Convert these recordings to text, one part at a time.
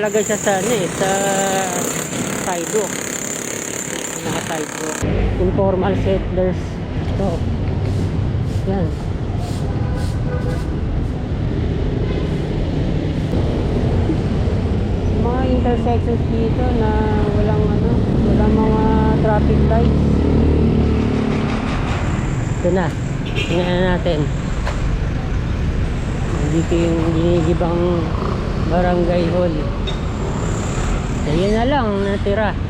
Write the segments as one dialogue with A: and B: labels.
A: lang talaga siya sa ano eh, sa sidewalk. Naka sidewalk. Informal settlers. Ito. Yan. Mga intersections dito na walang ano, walang mga traffic lights. Ito na. Tingnan na natin. Dito yung ginigibang barangay hall. Ayan na lang natira.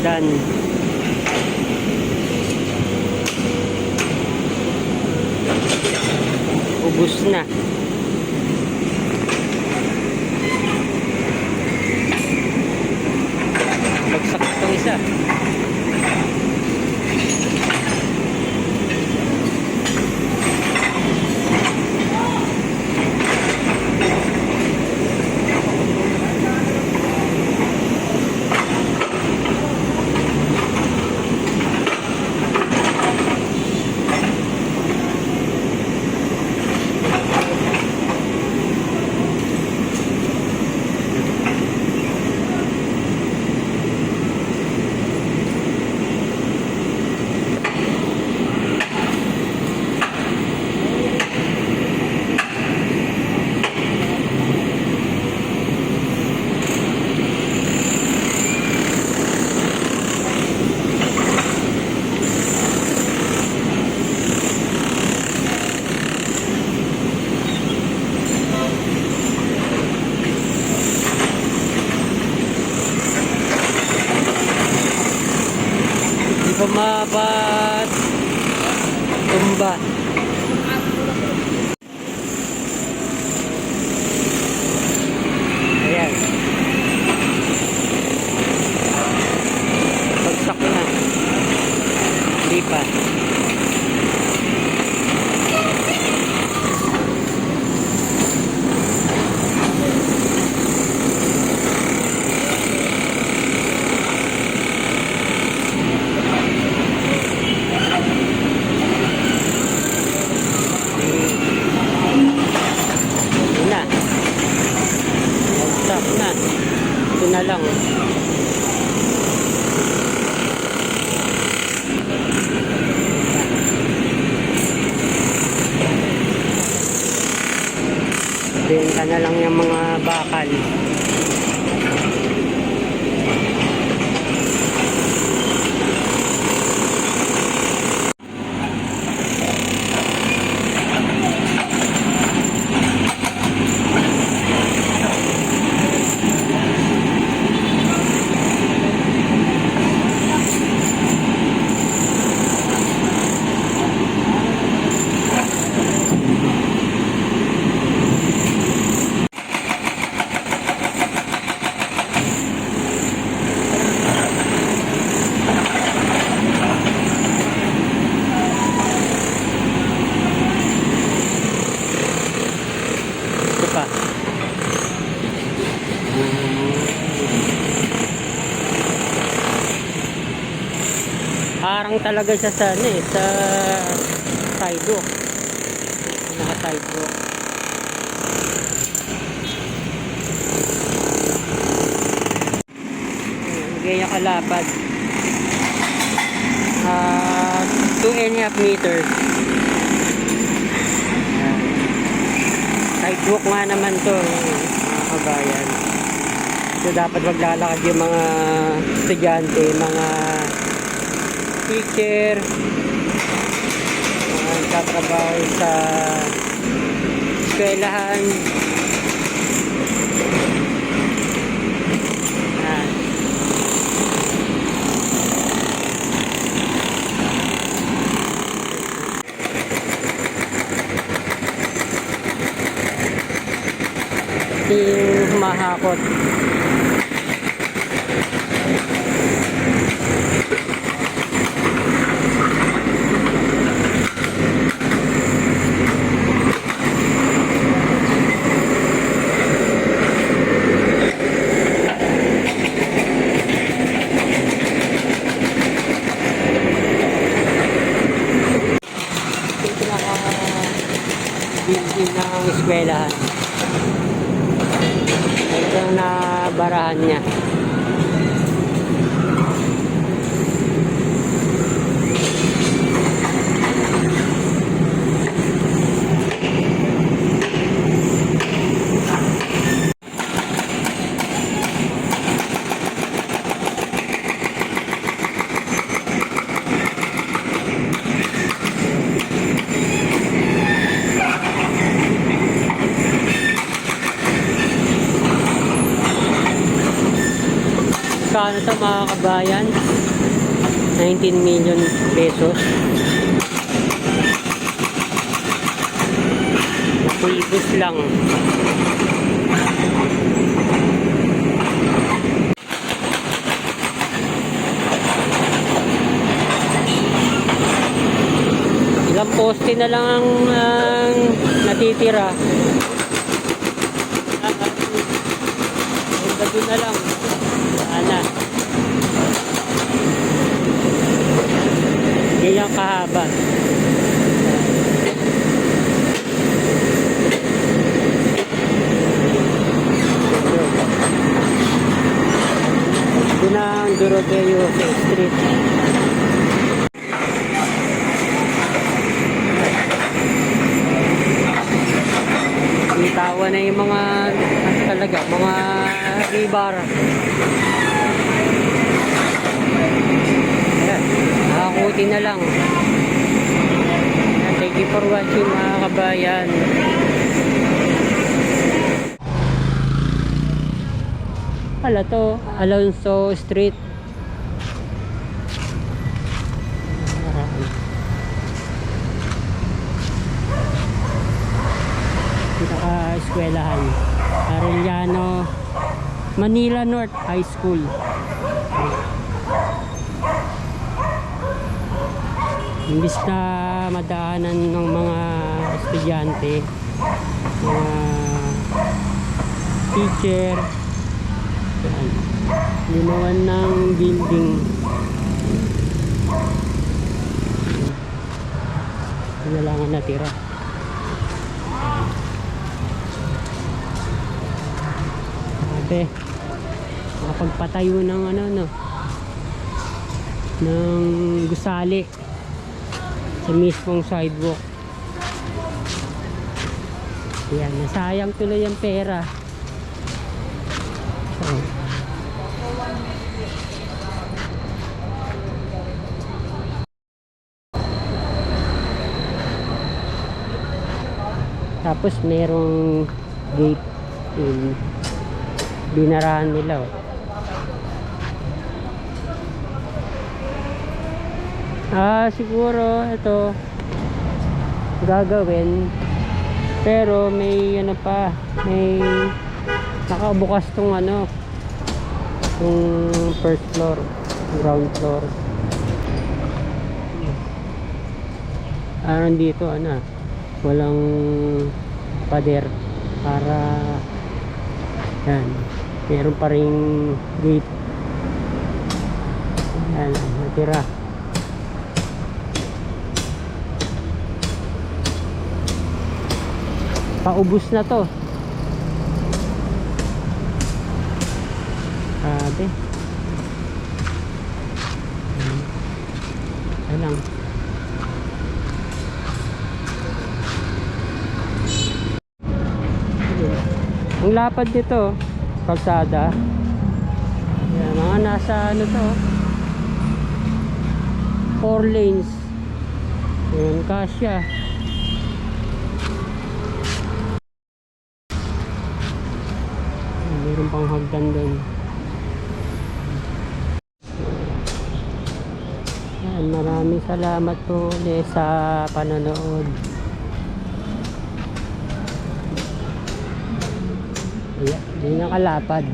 A: Hagdan. Ubus na. Bagsak itong isa. Di pa mabat tumba. Ayan. Bagsak na. Hindi pa. Ito na. Bagsak na. Ito na lang. Benta na lang yung mga bakal. Lang talaga siya sa ano eh, sa sidewalk. Naka sidewalk. Niya kalapad. Ah, 2 and a half meters. Sidewalk nga naman to, mga kabayan. So, dapat maglalakad yung mga estudyante, mga teacher, mga nagtatrabaho sa eskwelahan. Ayan. Ito yung humahakot. Yung pinaka building ng eskwelahan. Ito na barahan niya. Kano to mga kabayan? 19 million pesos. Nakulibos lang. Ilang poste na lang ang ang natitira. Hanggang doon na lang. Sana. Ganyan kahaba. Doon ang Doroteo Street. Bitawa na yung mga ano talaga, mga ribar. Ayan, nakakuti na lang. Thank you for watching mga kabayan. Hala to, Alonso Street. Pinaka-eskwelahan. Arellano, Manila North High School. Imbis na madaanan ng mga estudyante, mga teacher, yan, ginawan ng building. Na natira. Sabi, makapagpatayo ng ano no, ng gusali sa mismong sidewalk. Yan, nasayang tuloy ang pera. So, tapos merong gate in binarahan nila oh. Ah, siguro ito gagawin pero may ano pa, may nakabukas tong ano tong first floor, ground floor. Ah, dito ano, walang pader para yan, meron pa ring gate. Yan, natira. Paubos na to. Grabe. Hmm. Ayun lang. Ang lapad nito, kalsada. Yan, mga nasa ano to, 4 lanes. Yan, kasya. Meron pang hagdan doon. Yan, maraming salamat po ulit sa panonood. Ayan, yun ang kalapad.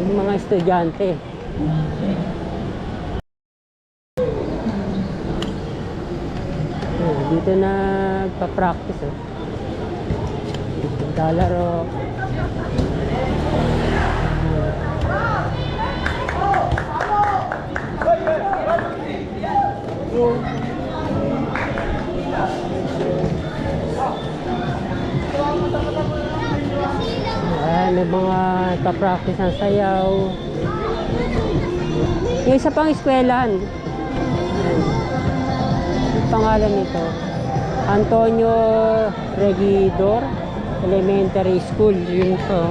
A: Yung mga estudyante. Ayan, dito nagpa-practice oh. Naglalaro. Ayan. Ayan, may mga pa-practice ng sayaw. Yung isa pang eskwelahan. Ayan. Pangalan nito. Antonio Regidor Elementary School. Yun to.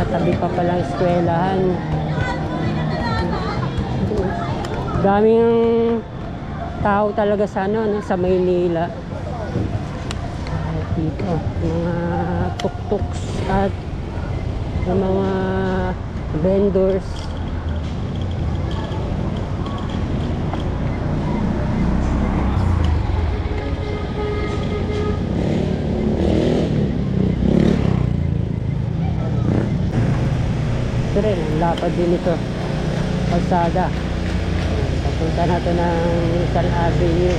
A: Katabi pa palang eskwelahan. Daming tao talaga sa ano, no, sa Maynila at dito mga tuk-tuks at mga vendors ito rin ang lapad din ito. Kalsada. Papunta natin ng Rizal Avenue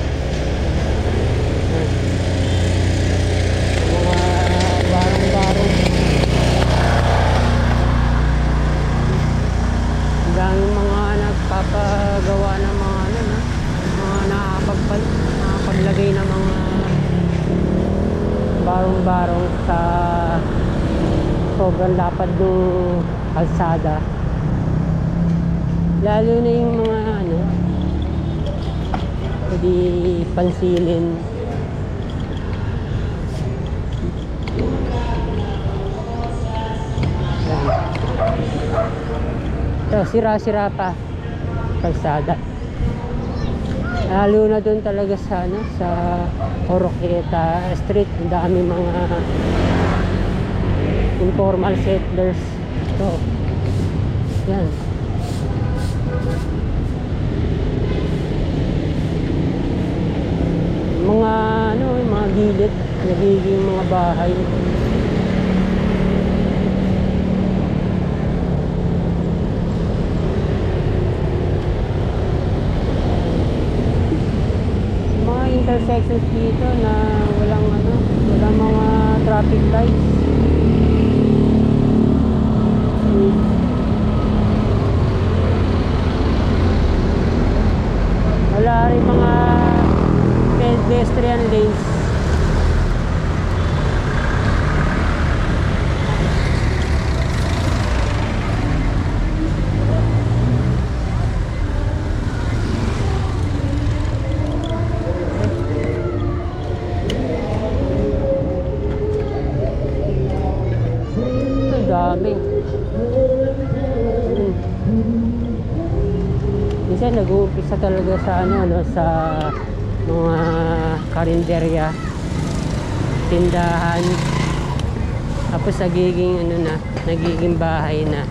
A: mga barong-barong. Ang daming mga nagpapagawa ng mga ano na mga nakakapagpal nakapaglagay ng mga barong-barong sa sobrang lapad ng kalsada. Lalo na yung mga ano pwede pansilin Ito, sira-sira pa kalsada. Lalo na doon talaga sa ano, sa Oroqueta Street, ang dami mga informal settlers. Ito. Yan. Mga ano, yung mga gilid, nagiging mga bahay. intersections dito na walang ano, walang mga traffic lights. Wala rin mga pedestrian lanes. Ang dami. Hmm. Minsan nag-uumpisa talaga sa ano, no, sa mga karinderya, tindahan. Tapos nagiging ano na, nagiging bahay na.